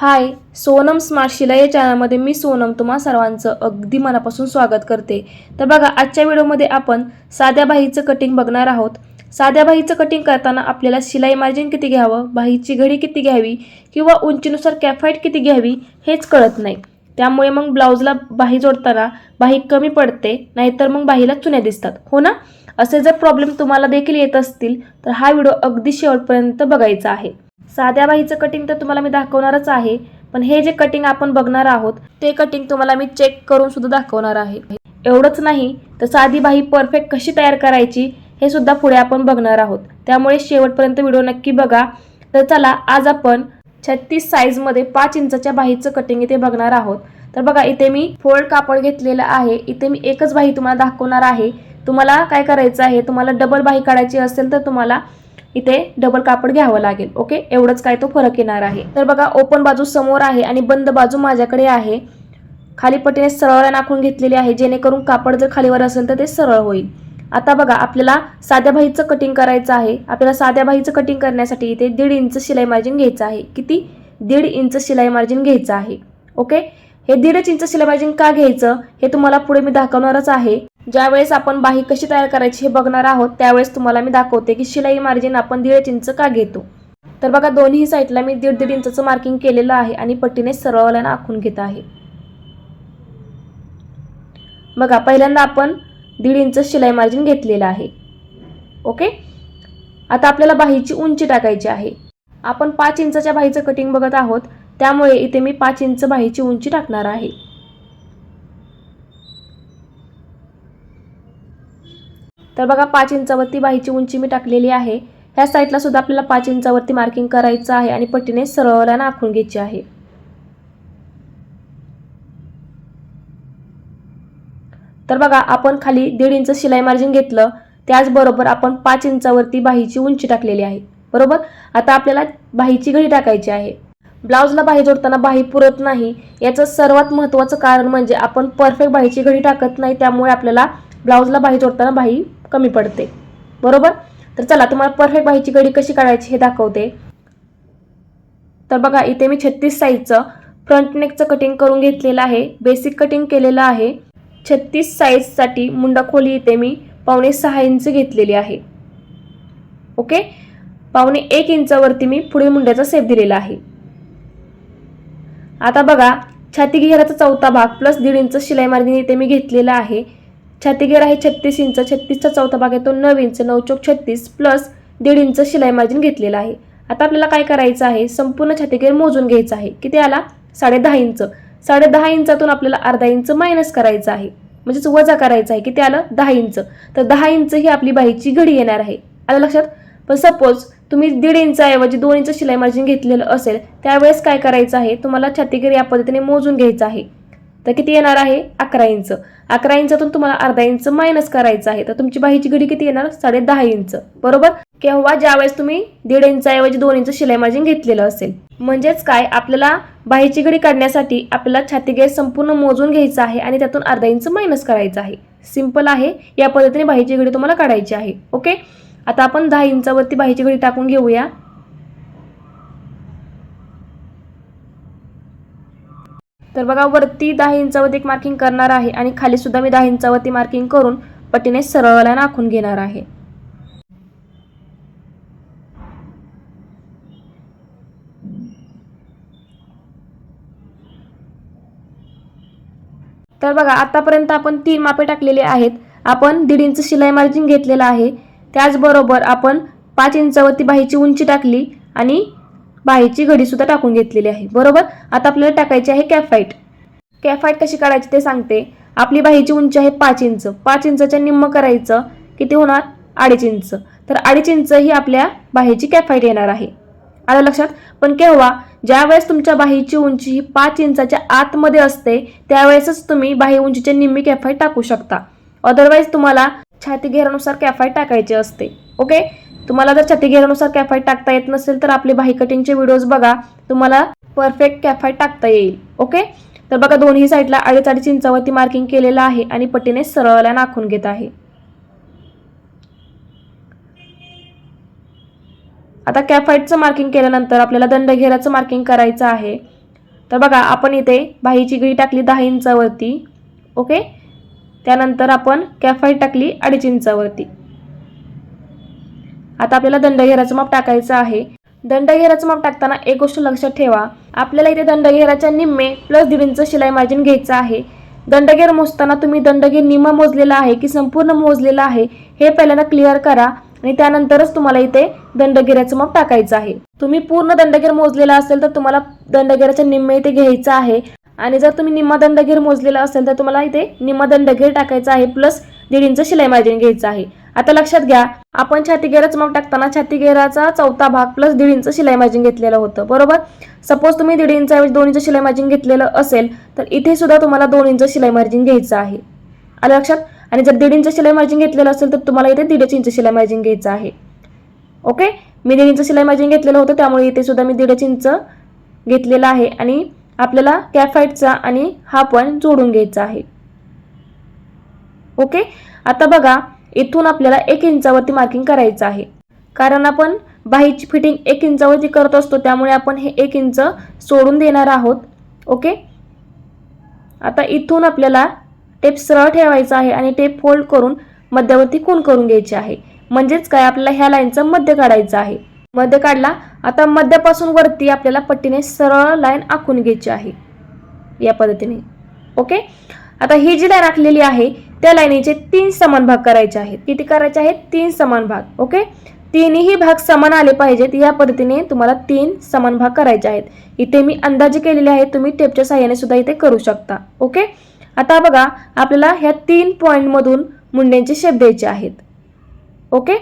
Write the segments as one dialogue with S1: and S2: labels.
S1: हाय Sonam smart शिलाई या चॅनलमध्ये मी सोनम तुम्हा सर्वांचं अगदी मनापासून स्वागत करते. तर बघा आजच्या व्हिडिओमध्ये आपण साध्या बाहीचं कटिंग बघणार आहोत. साध्या बाहीचं कटिंग करताना आपल्याला शिलाई मार्जिन किती घ्यावं बाहीची घडी किती घ्यावी किंवा उंचीनुसार कॅफाईट किती घ्यावी हेच कळत नाही. त्यामुळे मग ब्लाऊजला बाही जोडताना बाही कमी पडते नाहीतर मग बाहीला चुन्या दिसतात. हो ना? असे जर प्रॉब्लेम तुम्हाला देखील येत असतील तर हा व्हिडिओ अगदी शेवटपर्यंत बघायचा आहे. साध्या बाहीचं कटिंग तर तुम्हाला मी दाखवणारच आहे पण हे जे कटिंग आपण बघणार आहोत ते कटिंग तुम्हाला मी चेक करून सुद्धा दाखवणार आहे. एवढंच नाही तर साधी बाही परफेक्ट कशी तयार करायची हे सुद्धा पुढे आपण बघणार आहोत. त्यामुळे शेवटपर्यंत व्हिडिओ नक्की बघा. तर चला आज आपण छत्तीस साईजमध्ये पाच इंचाच्या बाहीचं कटिंग इथे बघणार आहोत. तर बघा इथे मी फोल्ड कापड घेतलेलं आहे. इथे मी एकच बाही तुम्हाला दाखवणार आहे. तुम्हाला काय करायचं आहे? तुम्हाला डबल बाही काढायची असेल तर तुम्हाला इथे डबल कापड घ्यावं लागेल ओके एवढंच काय तो फरक येणार आहे. तर बघा ओपन बाजू समोर आहे आणि बंद बाजू माझ्याकडे आहे. खाली पटीने सरळ नाखून घेतलेली आहे जेणेकरून कापड जर खालीवर असेल तर ते सरळ होईल. आता बघा आपल्याला साध्या भाईचं कटिंग करायचं आहे. आपल्याला साध्या भाईचं कटिंग करण्यासाठी इथे दीड इंच शिलाई मार्जिन घ्यायचं आहे. किती? दीड इंच शिलाई मार्जिन घ्यायचं आहे ओके हे दीडच इंच शिलाई मार्जिन का घ्यायचं? हे तुम्हाला पुढे मी दाखवणारच आहे. ज्यावेळेस आपण बाही कशी तयार करायची हे बघणार आहोत त्यावेळेस तुम्हाला मी दाखवते की शिलाई मार्जिन आपण दीड इंच का घेतो. तर बघा दोन्ही साईडला मी दीड दीड इंचचं मार्किंग केलेलं आहे आणि पट्टीने सरळल्यानं आखून घेत आहे. बघा पहिल्यांदा आपण दीड इंच शिलाई मार्जिन घेतलेलं आहे. ओके? आता आपल्याला बाहीची उंची टाकायची आहे. आपण पाच इंचाच्या बाहीचं कटिंग बघत आहोत त्यामुळे इथे मी पाच इंच बाहीची उंची टाकणार आहे. तर बघा पाच इंचावरती बाहीची उंची मी टाकलेली आहे. ह्या साईडला सुद्धा आपल्याला पाच इंचावरती मार्किंग करायचं आहे आणि पट्टीने सरळल्यानं आखून घ्यायची आहे. तर बघा आपण खाली दीड इंच शिलाई मार्जिन घेतलं. त्याचबरोबर आपण पाच इंचावरती बाहीची उंची टाकलेली आहे. बरोबर? आता आपल्याला बाहीची घडी टाकायची आहे. ब्लाऊजला बाही जोडताना बाही पुरत नाही. याचं सर्वात महत्त्वाचं कारण म्हणजे आपण परफेक्ट बाहीची घडी टाकत नाही त्यामुळे आपल्याला ब्लाऊजला बाही जोडताना बाही कमी पडते. बरोबर? तर चला तुम्हाला परफेक्ट बाहीची घडी कशी काढायची हे दाखवते. तर बघा इथे मी छत्तीस साईजचं फ्रंट नेकचं कटिंग करून घेतलेलं आहे. बेसिक कटिंग केलेलं आहे. छत्तीस साईजसाठी मुंडा खोली इथे मी पावणे सहा इंच घेतलेली आहे. ओके? पावणे एक इंचावरती मी पुढील मुंड्याचा सेप दिलेला आहे. आता बघा छाती घेराचा चौथा भाग प्लस दीड इंच शिलाई मार्जिन इथे मी घेतलेला आहे. छातीगेर आहे छत्तीस इंच छत्तीसचा चौथा भाग आहे तो नऊ इंच नऊ चौक छत्तीस प्लस दीड इंच शिलाई मार्जिन घेतलेला आहे. आता आपल्याला काय करायचं आहे? संपूर्ण छातीगेर मोजून घ्यायचा आहे. किती आला? साडे दहा इंच. साडे दहा इंचातून आपल्याला अर्धा इंच मायनस करायचं आहे. म्हणजेच वजा करायचं आहे. किती आलं? दहा इंच. तर दहा इंच ही आपली बाईची घडी येणार आहे. आलं लक्षात? पण सपोज तुम्ही दीड इंचाऐवजी दोन इंच शिलाई मार्जिन घेतलेलं असेल त्यावेळेस काय करायचं आहे? तुम्हाला छातीगेर या पद्धतीने मोजून घ्यायचं आहे. तर किती येणार आहे? अकरा इंच. अकरा इंचातून तुम्हाला अर्धा इंच मायनस करायचं आहे. तर तुमची बाहीची घडी किती येणार? साडे दहा इंच. बरोबर? केव्हा? ज्यावेळेस तुम्ही दीड इंचाऐवजी दोन इंच शिलाई मार्जिन घेतलेलं असेल. म्हणजेच काय? आपल्याला बाहीची घडी काढण्यासाठी आपल्याला छाती छातीगेर संपूर्ण मोजून घ्यायचं आहे आणि त्यातून अर्धा इंच मायनस करायचं आहे. सिंपल आहे. या पद्धतीने बाहीची घडी तुम्हाला काढायची आहे. ओके आता आपण दहा इंचावरती बाहीची घडी टाकून घेऊया. तर बघा वरती दहा इंचावरती एक मार्किंग करणार आहे आणि खाली सुद्धा मी दहा इंचावरती मार्किंग करून पट्टीने सरळला आखून घेणार आहे. तर बघा आतापर्यंत आपण तीन मापे टाकलेले आहेत. आपण दीड इंच शिलाई मार्जिन घेतलेलं आहे. त्याचबरोबर आपण पाच इंचावरती बाहीची उंची टाकली आणि बाहेरची घडी सुद्धा टाकून घेतलेली आहे. बरोबर? आता आपल्याला टाकायची आहे कॅफाईट. कॅफाईट कशी काढायची ते सांगते. आपली बाहीची उंची आहे पाच इंच. पाच इंचच्या निम्म करायचं किती होणार? अडीच इंच. तर अडीच इंच ही आपल्या बाहीची कॅफाईट येणार आहे. आलं लक्षात? पण केव्हा? ज्यावेळेस तुमच्या बाहीची उंची ही पाच इंचाच्या आतमध्ये असते त्यावेळेसच तुम्ही बाही उंचीच्या निम्मी कॅफाईट टाकू शकता. अदरवाईज तुम्हाला छाती घेरानुसार कॅफाईट टाकायची असते. ओके तुम्हाला जर छाती घेरानुसार कॅफाईट टाकता येत नसेल तर आपले बाही कटिंगचे व्हिडिओज बघा. तुम्हाला परफेक्ट कॅफाईट टाकता येईल. ओके तर बघा दोन्ही साईडला अडीच अडीच इंचावरती मार्किंग केलेलं आहे आणि पट्टीने सरळला नाखून घेत आहे. आता कॅफाईटचं मार्किंग केल्यानंतर आपल्याला दंडघेराचं मार्किंग करायचं आहे. तर बघा आपण इथे बाहीची गिळी टाकली दहा इंचावरती. ओके त्यानंतर आपण कॅफाईट टाकली अडीच इंचावरती. आता आपल्याला दंडघेराचं माप टाकायचं आहे. दंडघेराचं माप टाकताना एक गोष्ट लक्षात ठेवा. आपल्याला इथे दंडघेराच्या निम्मे प्लस दीड इंच शिलाई मार्जिन घ्यायचं आहे. दंडघेर मोजताना तुम्ही दंडघेर निम्मा मोजलेला आहे की संपूर्ण मोजलेला आहे हे पहिल्यांदा क्लिअर करा आणि त्यानंतरच तुम्हाला इथे दंडगिऱ्याचं माप टाकायचं आहे. तुम्ही पूर्ण दंडघेर मोजलेला असेल तर तुम्हाला दंडघेराच्या निम्मे इथे घ्यायचं आहे. आणि जर तुम्ही निम्मा दंडघेर मोजलेला असेल तर तुम्हाला इथे निम्मा दंडघेर टाकायचा आहे प्लस दीड इंच शिलाई मार्जिन घ्यायचं आहे. आता लक्षात घ्या आपण छाती घेराचं माप टाकताना छातीगेराचा चौथा भाग प्लस दीड इंच शिलाई मार्जिन घेतलेलं होतं बरोबर? सपोज तुम्ही दीड इंचाऐवजी दोन इंच शिलाई मार्जिन घेतलेलं असेल तर इथे सुद्धा तुम्हाला दोन इंच शिलाई मार्जिन घ्यायचं आहे. आलं लक्षात? आणि जर दीड इंच शिलाई मार्जिन घेतलेलं असेल तर तुम्हाला इथे दीडच इंच शिलाई मार्जिन घ्यायचं आहे. ओके मी दीड इंच शिलाई मार्जिन घेतलेलं होतं त्यामुळे इथे सुद्धा मी दीडच इंच घेतलेलं आहे आणि आपल्याला कॅफाईटचा आणि हा पण जोडून घ्यायचा आहे. ओके आता बघा इथून आपल्याला एक इंचावरती मार्किंग करायचं आहे. कारण आपण बाहीची फिटिंग एक इंचावरती करत असतो त्यामुळे आपण हे एक इंच सोडून देणार आहोत. ओके आता इथून आपल्याला टेप सरळ ठेवायचा आहे आणि टेप फोल्ड करून मध्यावरती खूण करून घ्यायची आहे. म्हणजेच काय? आपल्याला ह्या लाईनचा मध्य काढायचा आहे. मध्य काढला आता मध्यापासून वरती आपल्याला पट्टीने सरळ लाईन आखून घ्यायची आहे. या पद्धतीने. ओके आता ही जी लाईन आखलेली आहे त्या लाईनीचे तीन समान भाग करायचे आहेत. किती करायचे आहेत? तीन समान भाग. ओके? तीनही भाग समान आले पाहिजेत. या पद्धतीने तुम्हाला तीन समान भाग करायचे आहेत. इथे मी अंदाजे केलेले आहेत. तुम्ही टेपच्या साह्याने सुद्धा इथे करू शकता. ओके? आता बघा आपल्याला ह्या तीन पॉईंटमधून मुंड्यांचे शेप द्यायचे आहेत. ओके?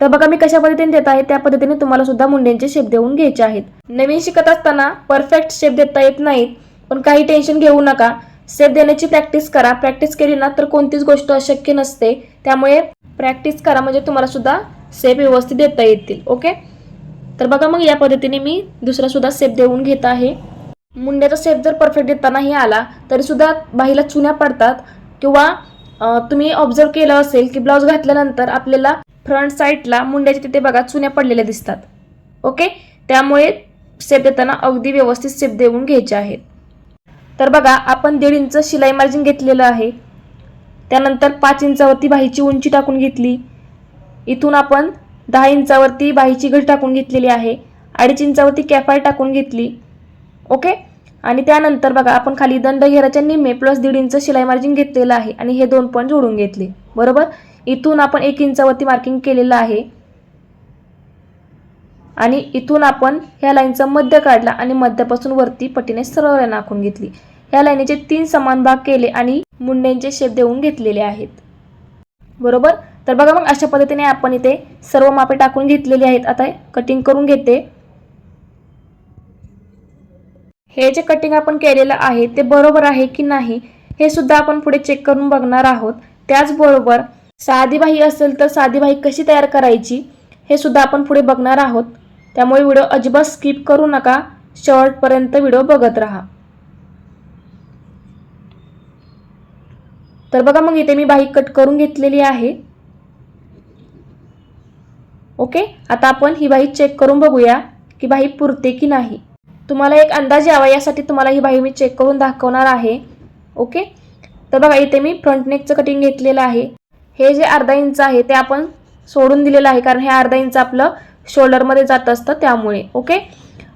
S1: तर बघा मी कशा पद्धतीने देत आहे? त्या पद्धतीने तुम्हाला सुद्धा मुंड्यांचे शेप देऊन घ्यायचे आहेत. नवीन शिकत असताना परफेक्ट शेप देता येत नाहीत. पण काही टेन्शन घेऊ नका. स्टेप देण्याची प्रॅक्टिस करा. प्रॅक्टिस केली ना तर कोणतीच गोष्ट अशक्य नसते. त्यामुळे प्रॅक्टिस करा म्हणजे तुम्हाला सुद्धा स्टेप व्यवस्थित देता येतील. ओके? तर बघा मग या पद्धतीने मी दुसरा सुद्धा स्टेप देऊन घेत आहे. मुंड्याचा शेप जर परफेक्ट देतानाही आला तरी सुद्धा बाहीला चुन्या पडतात किंवा तुम्ही ऑब्झर्व केलं असेल की ब्लाऊज घातल्यानंतर आपल्याला फ्रंट साईडला मुंड्याच्या तिथे बघा चुन्या पडलेल्या दिसतात. ओके? त्यामुळे शेप देताना अगदी व्यवस्थित शेप देऊन घ्यायचे आहेत. तर बघा आपण दीड इंच शिलाई मार्जिन घेतलेलं आहे. त्यानंतर पाच इंचावरती बाहीची उंची टाकून घेतली. इथून आपण दहा इंचावरती बाहीची घडी टाकून घेतलेली आहे. अडीच इंचावरती कॅफाय टाकून घेतली. ओके? आणि त्यानंतर बघा आपण खाली दंड घेराच्या निम्मे प्लस दीड इंच शिलाई मार्जिन घेतलेलं आहे आणि हे दोन पॉईंट जोडून घेतले. बरोबर? इथून आपण एक इंचावरती मार्किंग केलेलं आहे. आणि इथून आपण ह्या लाईनचा मध्य काढला आणि मध्यापासून वरती पटीने सरळ लाईन आखून घेतली. ह्या लाईनीचे तीन समान भाग केले आणि मुंड्यांचे शेप देऊन घेतलेले आहेत. बरोबर? तर बघा मग अशा पद्धतीने आपण इथे सर्व मापे टाकून घेतलेली आहेत. आता कटिंग करून घेते. हे जे कटिंग आपण केलेलं आहे ते बरोबर आहे की नाही हे सुद्धा आपण पुढे चेक करून बघणार आहोत. त्याचबरोबर साधी बाही असेल तर साधी बाही कशी तयार करायची हे सुद्धा आपण पुढे बघणार आहोत. त्यामुळे व्हिडिओ अजिबात स्किप करू नका. शेवटपर्यंत व्हिडिओ बघत राहा. तर बघा मग इथे मी बाही कट करून घेतलेली आहे. ओके? आता आपण ही बाही चेक करून बघूया की बाही पुरते की नाही. तुम्हाला एक अंदाज यावा यासाठी तुम्हाला ही बाही मी चेक करून दाखवणार आहे. ओके? तर बघा इथे मी फ्रंट नेकचं कटिंग घेतलेलं आहे. हे जे अर्धा इंच आहे ते आपण सोडून दिलेलं आहे कारण हे अर्धा इंच आपलं शोल्डरमध्ये जात असतं त्यामुळे ओके?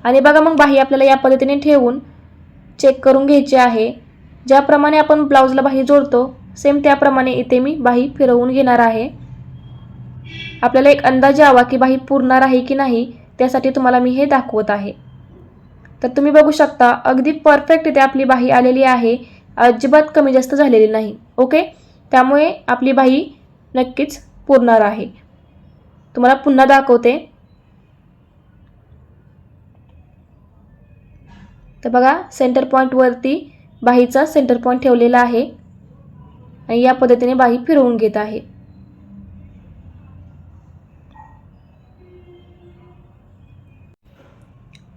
S1: आणि बघा मग बाही आपल्याला या पद्धतीने ठेवून चेक करून घ्यायची आहे. ज्याप्रमाणे आपण ब्लाऊजला बाही जोडतो सेम त्याप्रमाणे इथे मी बाही फिरवून घेणार आहे. आपल्याला एक अंदाज यावा की बाही पुरणार आहे की नाही त्यासाठी तुम्हाला मी हे दाखवत आहे. तर तुम्ही बघू शकता अगदी परफेक्ट इथे आपली बाही आलेली आहे. अजिबात कमी जास्त झालेली नाही ओके? त्यामुळे आपली बाही नक्कीच पुरणार आहे. तुम्हाला पुन्हा दाखवते. तर बघा सेंटर पॉईंटवरती बाहीचा सेंटर पॉईंट ठेवलेला आहे. आणि या पद्धतीने बाही फिरवून घेत आहे.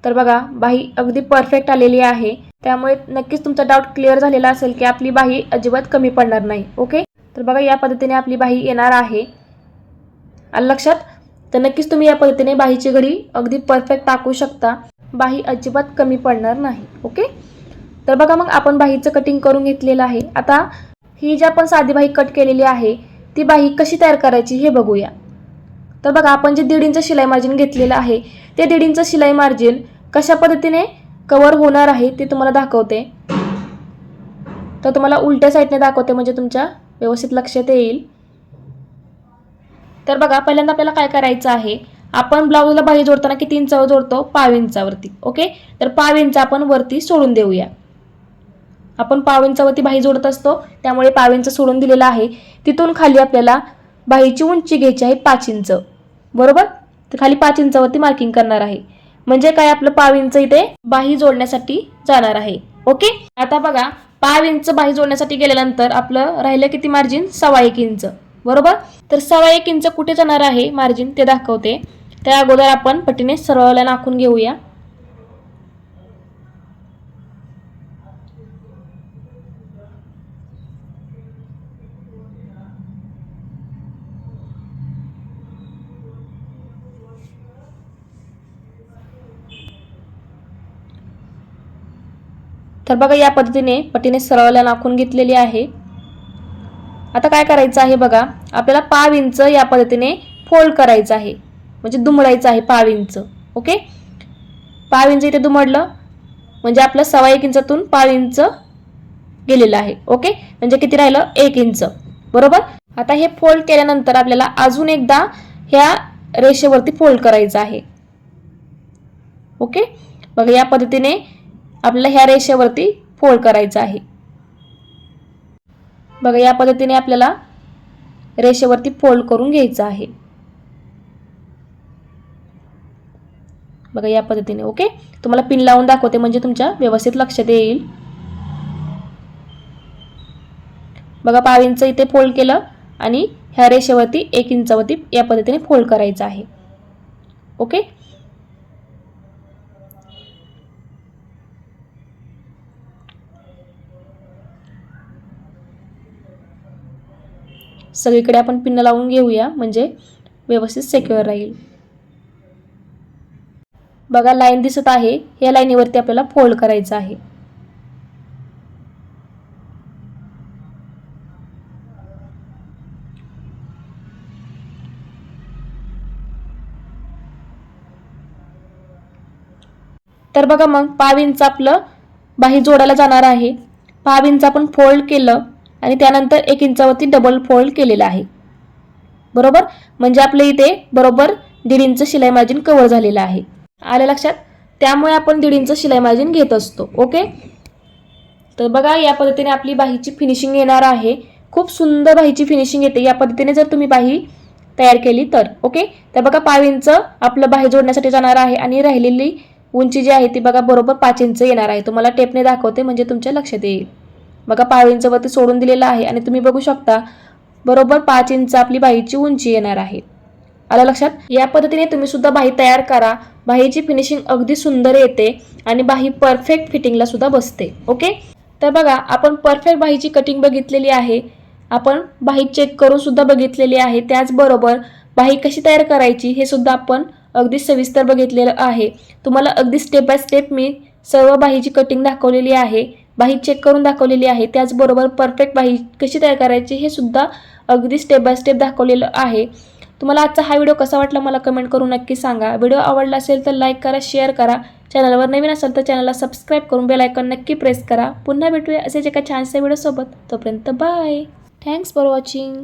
S1: तर बघा बाही अगदी परफेक्ट आलेली आहे. त्यामुळे नक्कीच तुमचा डाऊट क्लिअर झालेला असेल की आपली बाही अजिबात कमी पडणार नाही ओके तर बघा या पद्धतीने आपली बाही येणार आहे. आलं लक्षात तर नक्कीच तुम्ही या पद्धतीने बाहीची घडी अगदी परफेक्ट टाकू शकता. बाही अजिबात कमी पडणार नाही ओके? तर बघा मग आपण बाहीचं कटिंग करून घेतलेलं आहे. आता ही जी आपण साधी बाही कट केलेली आहे ती बाही कशी तयार करायची हे बघूया. तर बघा आपण जे दीड इंच शिलाई मार्जिन घेतलेलं आहे ते दीड इंच शिलाई मार्जिन कशा पद्धतीने कवर होणार आहे ते तुम्हाला दाखवते. तर तुम्हाला उलट्या साईडने दाखवते म्हणजे तुमच्या व्यवस्थित लक्षात येईल. तर बघा पहिल्यांदा आपल्याला काय करायचं आहे आपण ब्लाऊजला बाही जोडताना किती इंचावर जोडतो? पाव इंचावरती. ओके? तर पाव इंच आपण वरती सोडून देऊया. आपण पाव इंचावरती बाही जोडत असतो. त्यामुळे पाव इंच सोडून दिलेला आहे. तिथून खाली आपल्याला बाहीची उंची घ्यायची आहे पाच इंच. बरोबर? तर खाली पाच इंचावरती मार्किंग करणार आहे. म्हणजे काय आपलं पाव इंच इथे बाही जोडण्यासाठी जाणार आहे. ओके? आता बघा पाव इंच बाही जोडण्यासाठी गेल्यानंतर आपलं राहिलं किती मार्जिन सव्वा एक इंच. बरोबर? तर सव्वा एक इंच कुठे जाणार आहे मार्जिन? ते दाखवते. त्या अगोदर आपण पटीने सरळला नाखून घेऊया. तर बघा या पद्धतीने पटीने सरळला नाखून घेतलेली आहे. आता काय करायचं आहे बघा? आपल्याला पाव इंच या पद्धतीने फोल्ड करायचं आहे. म्हणजे दुमडायचं आहे पाव इंच. ओके? पाव इंच इथे दुमडलं. म्हणजे आपलं सव्वा एक इंचातून पाव इंच गेलेलं आहे. ओके? म्हणजे किती राहिलं? एक इंच. बरोबर? आता हे फोल्ड केल्यानंतर आपल्याला अजून एकदा ह्या रेषेवरती फोल्ड करायचं आहे. ओके? बघा या पद्धतीने आपल्याला ह्या रेषेवरती फोल्ड करायचं आहे. बघा या पद्धतीने आपल्याला रेषेवरती फोल्ड करून घ्यायचं आहे. बघा या पद्धतीने ओके तुम्हाला पिन लावून दाखवते म्हणजे तुमच्या व्यवस्थित लक्षात येईल. बघा पाव इंच इथे फोल्ड केलं आणि ह्या रेषेवरती एक इंचावरती या पद्धतीने फोल्ड करायचं आहे. ओके सगळीकडे आपण पिन लावून घेऊया म्हणजे व्यवस्थित सेक्युअर राहील. बघा लाईन दिसत आहे. या लाईनीवरती आपल्याला फोल्ड करायचं आहे. तर बघा मग पाव इंच आपलं बाही जोडायला जाणार आहे. पाव इंच आपण फोल्ड केलं. आणि त्यानंतर एक इंचावरती डबल फोल्ड केलेला आहे. बरोबर? म्हणजे आपल्या इथे बरोबर दीड इंच शिलाई मार्जिन कव्हर झालेलं आहे. आलं लक्षात? त्यामुळे आपण दीड इंच शिलाई मार्जिन घेत असतो. ओके तर बघा या पद्धतीने आपली बाहीची फिनिशिंग येणार आहे. खूप सुंदर बाहीची फिनिशिंग येते. या पद्धतीने जर तुम्ही बाही तयार केली तर. ओके तर बघा पाव इंच आपलं बाही जोडण्यासाठी जाणार आहे आणि राहिलेली उंची जी आहे ती बघा बरोबर पाच इंच येणार आहे. तुम्हाला टेपने दाखवते म्हणजे तुमच्या लक्षात येईल. बघा पाव इंचवरती सोडून दिलेलं आहे आणि तुम्ही बघू शकता बरोबर पाच इंच आपली बाहीची उंची येणार आहे. आलं लक्षात? या पद्धतीने तुम्ही सुद्धा बाही तयार करा. बाहीची फिनिशिंग अगदी सुंदर येते आणि बाही परफेक्ट फिटिंगला सुद्धा बसते. ओके तर बघा आपण परफेक्ट बाहीची कटिंग बघितलेली आहे. आपण बाही चेक करून सुद्धा बघितलेली आहे. त्याचबरोबर बाही कशी तयार करायची हे सुद्धा आपण अगदी सविस्तर बघितलेलं आहे. तुम्हाला अगदी स्टेप बाय स्टेप मी सर्व बाहीची कटिंग दाखवलेली आहे. बाही चेक करून दाखवलेली आहे. त्याचबरोबर परफेक्ट बाही कशी तयार करायची हे सुद्धा अगदी स्टेप बाय स्टेप दाखवलेलं आहे. तुम्हाला आजचा हा व्हिडिओ कसा वाटला मला कमेंट करून नक्की सांगा. व्हिडिओ आवडला असेल तर लाईक करा शेअर करा. चॅनलवर नवीन असेल तर चॅनलला सबस्क्राईब करून बेल आयकॉन नक्की प्रेस करा. पुन्हा भेटूया असेच एका छानशा व्हिडिओसोबत तोपर्यंत बाय थँक्स फॉर वॉचिंग